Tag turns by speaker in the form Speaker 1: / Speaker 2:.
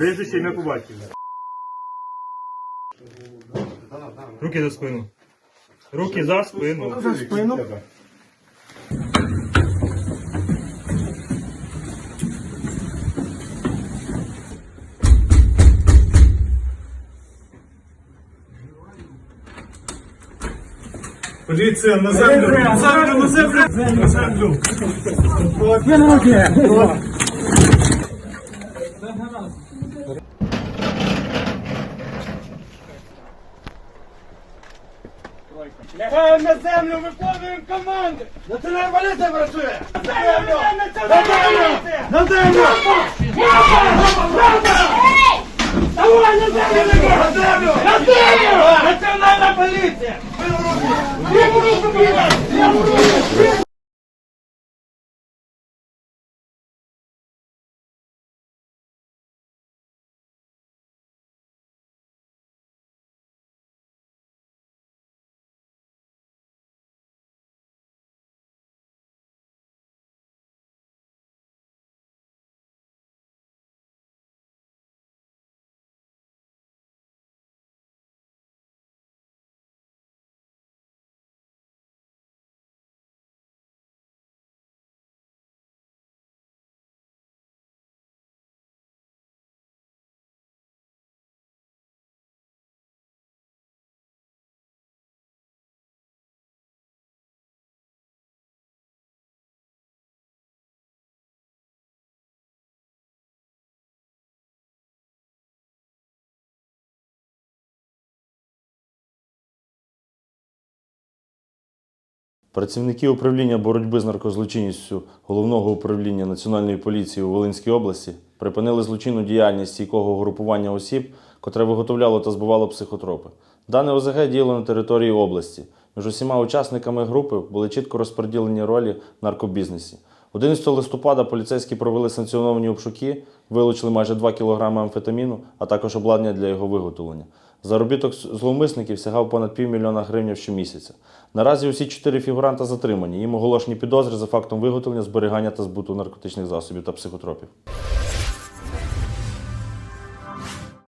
Speaker 1: Прізвище ім'я по батькові. Руки за спину. Руки за спину.
Speaker 2: За спину.
Speaker 1: Поліція на землю! На землю, на землю! На землю!
Speaker 2: Лягаємо на землю, виконуємо команди! Національна поліція працює! На землю! На землю! На землю! Давай на землю! На землю! На землю! Національна поліція!
Speaker 3: Працівники управління боротьби з наркозлочинністю головного управління Національної поліції у Волинській області припинили злочинну діяльність стійкого групування осіб, котре виготовляло та збувало психотропи. Дане ОЗГ діяло на території області. Між усіма учасниками групи були чітко розподілені ролі в наркобізнесі. 11 листопада поліцейські провели санкціоновані обшуки, вилучили майже 2 кг амфетаміну, а також обладнання для його виготовлення. Заробіток зловмисників сягав понад півмільйона гривень щомісяця. Наразі усі чотири фігуранта затримані. Їм оголошені підозри за фактом виготовлення, зберігання та збуту наркотичних засобів та психотропів.